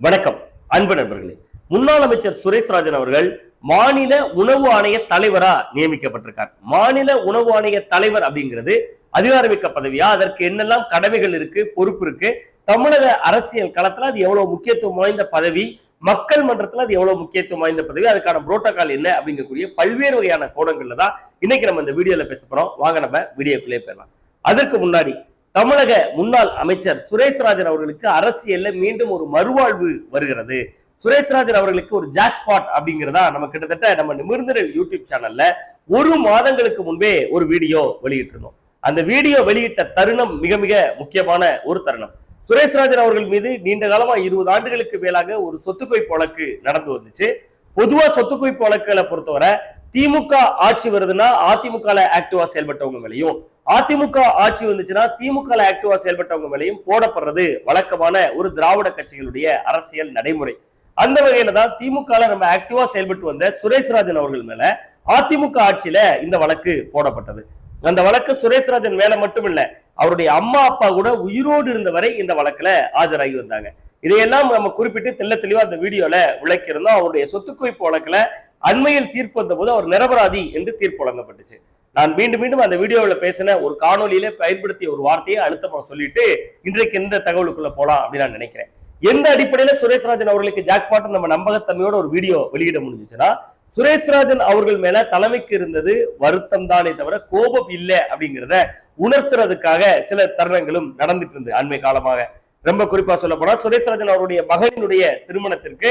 வணக்கம் அன்பு நண்பர்களே. முன்னாள் அமைச்சர் சுரேஷ் ராஜன் அவர்கள் மாநில உணவு ஆணைய தலைவரா நியமிக்கப்பட்டிருக்கார். மாநில உணவு ஆணைய தலைவர் அப்படிங்கிறது அதிகாரமிக்க பதவியா? அதற்கு என்னெல்லாம் கடமைகள் இருக்கு பொறுப்பு இருக்கு? தமிழக அரசியல் களத்துல அது எவ்வளவு முக்கியத்துவம் வாய்ந்த பதவி? மக்கள் மன்றத்துல அது எவ்வளவு முக்கியத்துவம் வாய்ந்த பதவி? அதுக்கான புரோட்டோகால் என்ன? அப்படிங்கக்கூடிய பல்வேறு வகையான கோணங்கள்ல தான் இன்னைக்கு நம்ம இந்த வீடியோல பேச போறோம். வாங்க நம்ம வீடியோக்குள்ளே போயிடலாம். அதற்கு முன்னாடி தமிழக முன்னாள் அமைச்சர் சுரேஷ் ராஜன் அவர்களுக்கு அரசியல்ல மீண்டும் ஒரு மறுவாழ்வு வருகிறது. சுரேஷ் ராஜன் அவர்களுக்கு ஒரு ஜாக்பாட் அப்படிங்கிறதா நம்ம கிட்டத்தட்ட நம்ம நிமிர்ந்தரல் யூடியூப் சேனல்ல ஒரு மாதங்களுக்கு முன்பே ஒரு வீடியோ வெளியிட்டிருந்தோம். அந்த வீடியோ வெளியிட்ட தருணம் மிக மிக முக்கியமான ஒரு தருணம். சுரேஷ் ராஜன் அவர்கள் மீது நீண்ட காலமா இருபது ஆண்டுகளுக்கு மேலாக ஒரு சொத்து வழக்கு நடந்து வந்துச்சு. பொதுவா சொத்து குவிப்பு வழக்குகளை பொறுத்தவரை திமுக ஆட்சி வருதுன்னா அதிமுக ஆக்டிவா செயல்பட்டவங்க மேலையும் அதிமுக ஆட்சி வந்துச்சுன்னா திமுக ஆக்டிவா செயல்பட்டவங்க மேலையும் போடப்படுறது வழக்கமான ஒரு திராவிட கட்சிகளுடைய அரசியல் நடைமுறை. அந்த வகையில தான் திமுக நம்ம ஆக்டிவா செயல்பட்டு வந்த சுரேஷ்ராஜன் அவர்கள் மேல அதிமுக ஆட்சியில இந்த வழக்கு போடப்பட்டது. அந்த வழக்கு சுரேஷ்ராஜன் மேல மட்டும் இல்ல அவருடைய அம்மா அப்பா கூட உயிரோடு இருந்த வரை இந்த வழக்குல ஆஜராகி வந்தாங்க. இதையெல்லாம் நம்ம குறிப்பிட்டு தெல்ல தெளிவா அந்த வீடியோல விளக்கியிருந்தோம் அவருடைய சொத்து குவிப்பு வழக்குல அண்மையில் தீர்ப்பு வந்த போது அவர் நிரபராதி என்று தீர்ப்பு வழங்கப்பட்டுச்சு. நான் மீண்டும் மீண்டும் அந்த வீடியோவில் பேசின ஒரு காணொலியில பயன்படுத்திய ஒரு வார்த்தையை அழுத்தமாக சொல்லிட்டு இன்றைக்கு எந்த தகவலுக்குள்ள போலாம் அப்படின்னு நான் நினைக்கிறேன். எந்த அடிப்படையில சுரேஷ்ராஜன் அவர்களுக்கு ஜாக்பாட் நம்ம நம்பகத்தன்மையோட ஒரு வீடியோ வெளியிட முடிஞ்சுச்சுன்னா சுரேஷ்ராஜன் அவர்கள் மேல தலைமைக்கு இருந்தது வருத்தம் தானே தவிர கோபம் இல்லை அப்படிங்கிறத உணர்த்துறதுக்காக சில தருணங்களும் நடந்துட்டு இருந்தது அண்மை காலமாக. ரொம்ப குறிப்பா சொல்ல போனா சுரேஷ்ராஜன் அவருடைய மகனுடைய திருமணத்திற்கு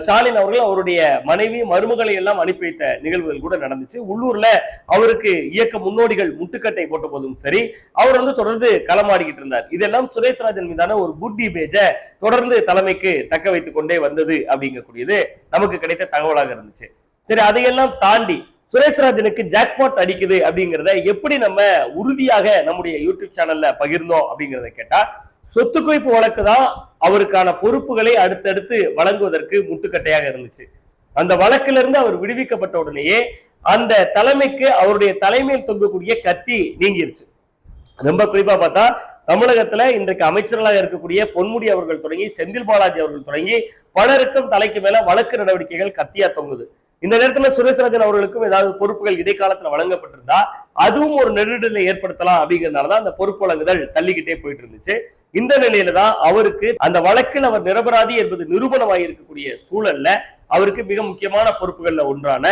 ஸ்டாலின் அவர்கள் அவருடைய மனைவி மருமகளை எல்லாம் அனுப்பி வைத்த நிகழ்வுகள் கூட நடந்துச்சு. உள்ளூர்ல அவருக்கு இயக்க முன்னோடிகள் முட்டுக்கட்டை போட்ட போதும் சரி அவர் வந்து தொடர்ந்து களமாடிக்கிட்டு இருந்தார். இதெல்லாம் சுரேஷ்ராஜன் மீதான ஒரு குட் இமேஜ தொடர்ந்து தலைமைக்கு தக்க வைத்துக் கொண்டே வந்தது அப்படிங்கக்கூடியது நமக்கு கிடைத்த தகவலாக இருந்துச்சு. சரி அதையெல்லாம் தாண்டி சுரேஷ்ராஜனுக்கு ஜாக்பாட் அடிக்குது அப்படிங்கிறத எப்படி நம்ம உறுதியாக நம்முடைய யூடியூப் சேனல்ல பகிர்ந்தோம் அப்படிங்கிறத கேட்டா சொத்து குவிப்பு வழக்கு தான் அவருக்கான பொறுப்புகளை அடுத்தடுத்து வழங்குவதற்கு முட்டுக்கட்டையாக இருந்துச்சு. அந்த வழக்கிலிருந்து இருந்து அவர் விடுவிக்கப்பட்ட உடனேயே அந்த தலைமைக்கு அவருடைய தலைமையில் தொங்கக்கூடிய கத்தி நீங்கிருச்சு. ரொம்ப குறிப்பா பார்த்தா தமிழகத்துல இன்றைக்கு அமைச்சர்களாக இருக்கக்கூடிய பொன்முடி அவர்கள் தொடங்கி செந்தில் பாலாஜி அவர்கள் தொடங்கி பலருக்கும் தலைக்கு மேல வழக்கு நடவடிக்கைகள் கத்தியா தொங்குது. இந்த நேரத்துல சுரேஷ் ராஜன் அவர்களுக்கும் ஏதாவது பொறுப்புகள் இடைக்காலத்துல வழங்கப்பட்டிருந்தா அதுவும் ஒரு நெருடலை ஏற்படுத்தலாம் அப்படிங்கிறதுனாலதான் அந்த பொறுப்பு வழங்குதல் தள்ளிக்கிட்டே போயிட்டு இருந்துச்சு. இந்த நிலையில தான் அவருக்கு அந்த வழக்கில் அவர் நிரபராதி என்பது நிரூபணமாகி இருக்கக்கூடிய சூழல்ல அவருக்கு மிக முக்கியமான பொறுப்புகள்ல ஒன்றான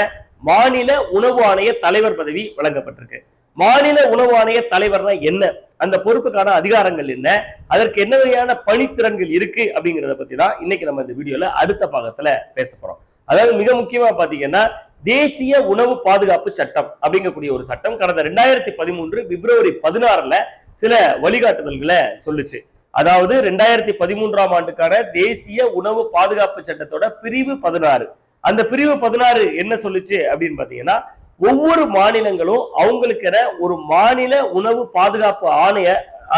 மாநில உணவு ஆணைய தலைவர் பதவி வழங்கப்பட்டிருக்கு. மாநில உணவு ஆணைய தலைவர்னா என்ன? அந்த பொறுப்புக்கான அதிகாரங்கள் என்ன? அதற்கு என்ன வகையான பணித்திறன்கள் இருக்கு அப்படிங்கிறத பத்தி தான் இன்னைக்கு நம்ம இந்த வீடியோல அடுத்த பாகத்துல பேச போறோம். அதாவது மிக முக்கியமா பாத்தீங்கன்னா தேசிய உணவு பாதுகாப்பு சட்டம் அப்படிங்கக்கூடிய ஒரு சட்டம் கடந்த ரெண்டாயிரத்தி பதிமூன்று பிப்ரவரி பதினாறுல சில வழிகாட்டுதல்களை சொல்லுச்சு. அதாவது ரெண்டாயிரத்தி பதிமூன்றாம் ஆண்டுக்கான தேசிய உணவு பாதுகாப்பு சட்டத்தோட பிரிவு பதினாறு. அந்த பிரிவு பதினாறு என்ன சொல்லுச்சு அப்படின்னு பாத்தீங்கன்னா ஒவ்வொரு மாநிலங்களும் அவங்களுக்கென ஒரு மாநில உணவு பாதுகாப்பு ஆணைய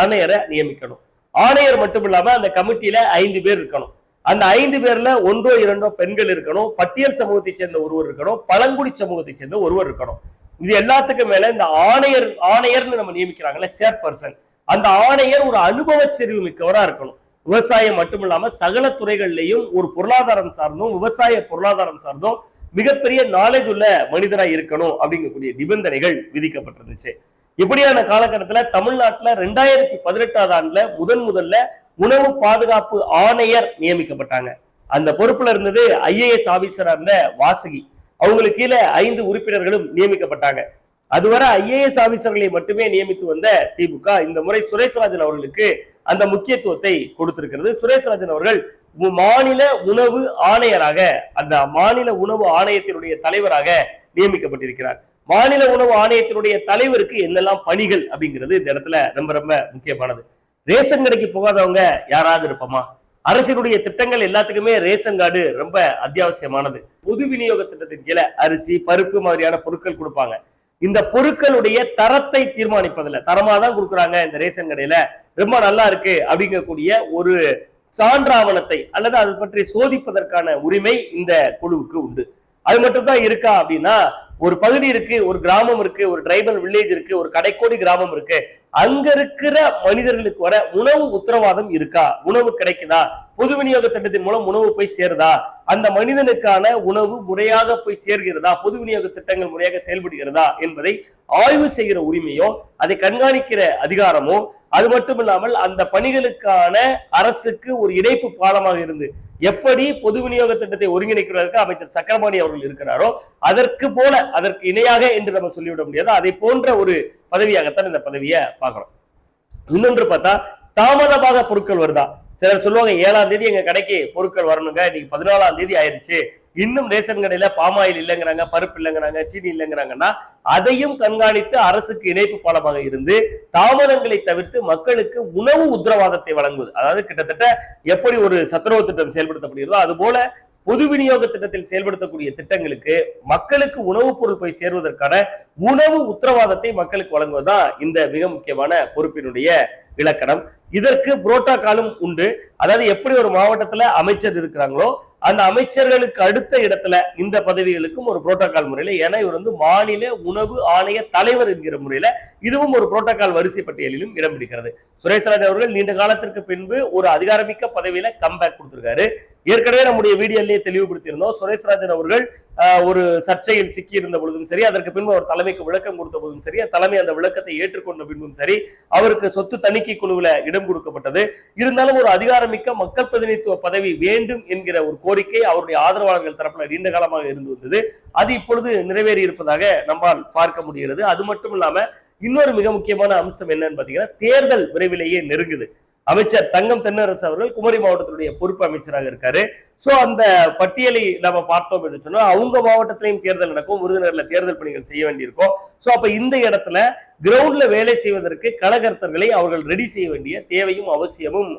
ஆணையரை நியமிக்கணும். ஆணையர் மட்டும் இல்லாம அந்த கமிட்டியில ஐந்து பேர் இருக்கணும். அந்த ஐந்து பேர்ல ஒன்றோ இரண்டோ பெண்கள் இருக்கணும் பட்டியல் சமூகத்தை சேர்ந்த ஒருவர் இருக்கணும் பழங்குடி சமூகத்தை சேர்ந்த ஒருவர் இருக்கணும். இது எல்லாத்துக்கும் மேல இந்த ஆணையர் ஆணையர்னு நம்ம நியமிக்கிறாங்களே சேர்பர்சன் அந்த ஆணையர் ஒரு அனுபவ செறிவு மிக்கவராக இருக்கணும். விவசாயம் மட்டும் இல்லாம சகல துறைகள்லையும் ஒரு பொருளாதாரம் சார்ந்தும் விவசாய பொருளாதாரம் சார்ந்தும் மிகப்பெரிய நாலேஜ் உள்ள மனிதராக இருக்கணும் அப்படிங்கக்கூடிய நிபந்தனைகள் விதிக்கப்பட்டிருந்துச்சு. இப்படியான காலகட்டத்தில் தமிழ்நாட்டில் ரெண்டாயிரத்தி பதினெட்டாவது ஆண்டுல முதன் முதல்ல உணவு பாதுகாப்பு ஆணையர் நியமிக்கப்பட்டாங்க. அந்த பொறுப்புல இருந்தது ஐஏஎஸ் ஆபீசரா இருந்த வாசுகி. அவங்களுக்கு கீழே ஐந்து உறுப்பினர்களும் நியமிக்கப்பட்டாங்க. அதுவரை ஐஏஎஸ் ஆபீசர்களை மட்டுமே நியமித்து வந்த திமுக இந்த முறை சுரேஷ்ராஜன் அவர்களுக்கு அந்த முக்கியத்துவத்தை கொடுத்திருக்கிறது. சுரேஷ்ராஜன் அவர்கள் மாநில உணவு ஆணையராக அந்த மாநில உணவு ஆணையத்தினுடைய தலைவராக நியமிக்கப்பட்டிருக்கிறார். மாநில உணவு ஆணையத்தினுடைய தலைவருக்கு என்னெல்லாம் பணிகள் அப்படிங்கிறது இந்த இடத்துல ரொம்ப ரொம்ப முக்கியமானது. ரேஷன் கடைக்கு போகாதவங்க யாராவது இருப்போமா? அரசினுடைய திட்டங்கள் எல்லாத்துக்குமே ரேஷன் கார்டு ரொம்ப அத்தியாவசியமானது. பொது விநியோக திட்டத்தின் கீழே அரிசி பருப்பு மாதிரியான பொருட்கள் கொடுப்பாங்க. இந்த பொருட்களுடைய தரத்தை தீர்மானிப்பதில்ல. தரமா தான் கொடுக்குறாங்க இந்த ரேஷன் கடையில. ரொம்ப நல்லா இருக்கு அப்படிங்கக்கூடிய ஒரு சான்றாவணத்தை அல்லது அது பற்றி சோதிப்பதற்கான உரிமை இந்த குழுவுக்கு உண்டு. அது மட்டும் தான் இருக்கா அப்படின்னா ஒரு பகுதி இருக்கு ஒரு கிராமம் இருக்கு ஒரு ட்ரைபல் வில்லேஜ் இருக்கு ஒரு கடைக்கோடி கிராமம் இருக்கு. அங்க இருக்கிற மனிதர்களுக்கு வர உணவு உத்தரவாதம் இருக்கா? உணவு கிடைக்குதா? பொது விநியோக திட்டத்தின் மூலம் உணவு போய் சேருதா? அந்த மனிதனுக்கான உணவு முறையாக போய் சேர்கிறதா? பொது விநியோக திட்டங்கள் முறையாக செயல்படுகிறதா? என்பதை ஆய்வு செய்கிற உரிமையோ அதை கண்காணிக்கிற அதிகாரமோ அது மட்டும் இல்லாமல் அந்த பணிகளுக்கான அரசுக்கு ஒரு இணைப்பு பாலமாக இருந்து எப்படி பொது விநியோக திட்டத்தை ஒருங்கிணைக்கிறதற்கு அமைச்சர் சக்கரபாணி அவர்கள் இருக்கிறாரோ அதற்கு போல அதற்கு இணையாக என்று நம்ம சொல்லிவிட முடியாது. அதை போன்ற ஒரு பதவியாகத்தான் இந்த பதவியை பார்க்கிறோம். இன்னொன்று பார்த்தா தாமதமாக பொருட்கள் வருதா? சிலர் சொல்லுவாங்க ஏழாம் தேதி எங்க கடைக்கு பொருட்கள் வரணுங்க இன்னைக்கு பதினாலாம் தேதி ஆயிருச்சு இன்னும் ரேஷன் கடையில பாமாயில் இல்லைங்கிறாங்க பருப்பு இல்லைங்கிறாங்க சீனி இல்லைங்கிறாங்கன்னா அதையும் கண்காணித்து அரசுக்கு இணைப்பு பாலமாக இருந்து தாமதங்களை தவிர்த்து மக்களுக்கு உணவு உத்தரவாதத்தை வழங்குவது. அதாவது கிட்டத்தட்ட எப்படி ஒரு சத்துணவு திட்டம் செயல்படுத்தப்படுகிறதோ அது போல பொது விநியோக திட்டத்தில் செயல்படுத்தக்கூடிய திட்டங்களுக்கு மக்களுக்கு உணவுப் பொருள் போய் சேர்வதற்கான உணவு உத்தரவாதத்தை மக்களுக்கு வழங்குவதுதான் இந்த மிக முக்கியமான பொறுப்பினுடைய இலக்கணம் இதற்கு புரோட்டோகாலும் உண்டு. அதாவது எப்படி ஒரு மாவட்டத்துல அமைச்சர் இருக்கிறாங்களோ அந்த அமைச்சர்களுக்கு அடுத்த இடத்துல இந்த பதவிகளுக்கும் ஒரு புரோட்டோகால் முறையில ஏன்னா இவர் வந்து மாநில உணவு ஆணைய தலைவர் என்கிற முறையில இதுவும் ஒரு புரோட்டோகால் வரிசை பட்டியலிலும் இடம் பிடிக்கிறது. சுரேஷ்ராஜ் அவர்கள் நீண்ட காலத்திற்கு பின்பு ஒரு அதிகாரமிக்க பதவியில கம்பேக் கொடுத்திருக்காரு. ஏற்கனவே நம்முடைய வீடியோலயே தெளிவுபடுத்தியிருந்தோம் சுரேஷ்ராஜன் அவர்கள் ஒரு சர்ச்சையில் சிக்கி இருந்த பொழுதும் சரி அதற்கு பின்பு அவர் தலைமைக்கு விளக்கம் கொடுத்த போதும் சரி தலைமை அந்த விளக்கத்தை ஏற்றுக்கொண்ட பின்பும் சரி அவருக்கு சொத்து தணிக்கை குழுவில் இடம் கொடுக்கப்பட்டது. இருந்தாலும் ஒரு அதிகாரமிக்க மக்கள் பிரதிநிதித்துவ பதவி வேண்டும் என்கிற ஒரு கோரிக்கை அவருடைய ஆதரவாளர்கள் தரப்பில் நீண்ட காலமாக இருந்து வந்தது. அது இப்பொழுது நிறைவேறி இருப்பதாக நம்மால் பார்க்க முடிகிறது. அது மட்டும் இல்லாம இன்னொரு மிக முக்கியமான அம்சம் என்னன்னு பாத்தீங்கன்னா தேர்தல் விரைவிலேயே நெருங்குது. அமைச்சர் தங்கம் தென்னரசு அவர்கள் குமரி மாவட்டத்தினுடைய பொறுப்பு அமைச்சராக இருக்காரு. சோ அந்த பட்டியலை நம்ம பார்த்தோம் அப்படின்னு சொன்னா அவங்க மாவட்டத்திலையும் தேர்தல் நடக்கும் விருதுநகர்ல தேர்தல் பணிகள் செய்ய வேண்டியிருக்கும். சோ அப்ப இந்த இடத்துல கிரவுண்ட்ல வேலை செய்வதற்கு கலகர்த்தர்களை அவர்கள் ரெடி செய்ய வேண்டிய தேவையும் அவசியமும்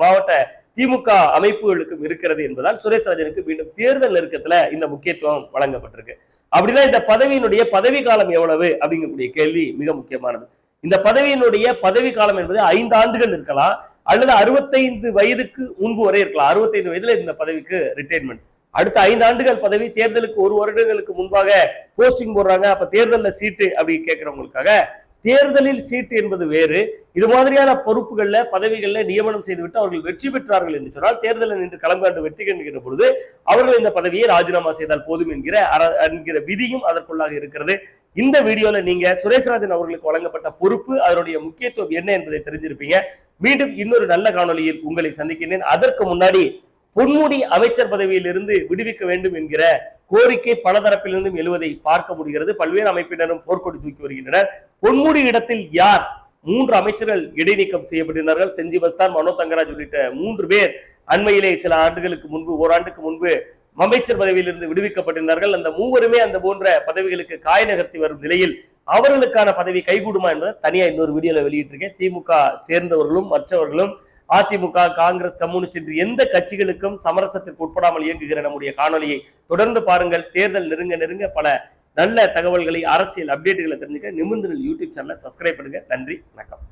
மாவட்ட திமுக அமைப்புகளுக்கும் இருக்கிறது என்பதால் சுரேஷ் ராஜனுக்கு மீண்டும் தேர்தல் நெருக்கத்துல இந்த முக்கியத்துவம் வழங்கப்பட்டிருக்கு. அப்படின்னா இந்த பதவியினுடைய பதவி காலம் எவ்வளவு அப்படிங்கக்கூடிய கேள்வி மிக முக்கியமானது. இந்த பதவியினுடைய பதவி காலம் என்பது ஐந்து ஆண்டுகள் இருக்கலாம். அல்லது அறுபத்தைந்து வயதுக்கு முன்பு வரை இருக்கலாம். அறுபத்தைந்து வயதுல இந்த பதவிக்கு ரிட்டைர்மெண்ட் அடுத்த ஐந்து ஆண்டுகள் பதவி தேர்தலுக்கு ஒரு வருடங்களுக்கு முன்பாக போஸ்டிங் போடுறாங்க. அப்ப தேர்தல்ல சீட்டு அப்படி கேட்கிறவங்களுக்காக தேர்தலில் சீட்டு என்பது வேறு. இது மாதிரியான பொறுப்புகள்ல பதவிகள்ல நியமனம் செய்துவிட்டு அவர்கள் வெற்றி பெற்றார்கள் என்று சொன்னால் தேர்தலில் நின்று களம் காண்டு வெற்றி கண்டுகின்ற பொழுது அவர்கள் இந்த பதவியை ராஜினாமா செய்தால் போதும் என்கிற அர- என்கிற விதியும் அதற்குள்ளாக இருக்கிறது. இந்த வீடியோல நீங்க சுரேஷ்ராஜன் அவர்களுக்கு வழங்கப்பட்ட பொறுப்பு அதனுடைய முக்கியத்துவம் என்ன என்பதை தெரிஞ்சிருப்பீங்க. மீண்டும் இன்னொரு நல்ல காணொளியில் உங்களை சந்திக்கின்றேன். அதற்கு முன்னாடி பொன்முடி அமைச்சர் பதவியில் இருந்து விடுவிக்க வேண்டும் என்கிற கோரிக்கை பல தரப்பிலிருந்தும் எழுவதை பார்க்க முடிகிறது. பல்வேறு அமைப்பினரும் போர்க்கொடி தூக்கி வருகின்றனர். பொன்முடி இடத்தில் யார்? மூன்று அமைச்சர்கள் இடைநீக்கம் செய்யப்பட்டிருந்தார்கள். செஞ்சி பஸ்தான் மனோ தங்கராஜ் உள்ளிட்ட மூன்று பேர் அண்மையிலே சில ஆண்டுகளுக்கு முன்பு ஓராண்டுக்கு முன்பு அமைச்சர் பதவியிலிருந்து விடுவிக்கப்பட்டிருந்தார்கள். அந்த மூவருமே அந்த போன்ற பதவிகளுக்கு காய் நகர்த்தி வரும் நிலையில் அவர்களுக்கான பதவி கைகூடுமா என்பதை தனியா இன்னொரு வீடியோல வெளியிட்டிருக்கேன். திமுக சேர்ந்தவர்களும் மற்றவர்களும் அதிமுக காங்கிரஸ் கம்யூனிஸ்ட் என்று எந்த கட்சிகளுக்கும் சமரசத்திற்கு உட்படாமல் இயங்குகிற நம்முடைய காணொலியை தொடர்ந்து பாருங்கள். தேர்தல் நெருங்க நெருங்க பல நல்ல தகவல்களை அரசியல் அப்டேட்டுகளை தெரிஞ்சுக்க நிமிர்ந்து யூடியூப் சேனலை சப்ஸ்கிரைப் பண்ணுங்க. நன்றி வணக்கம்.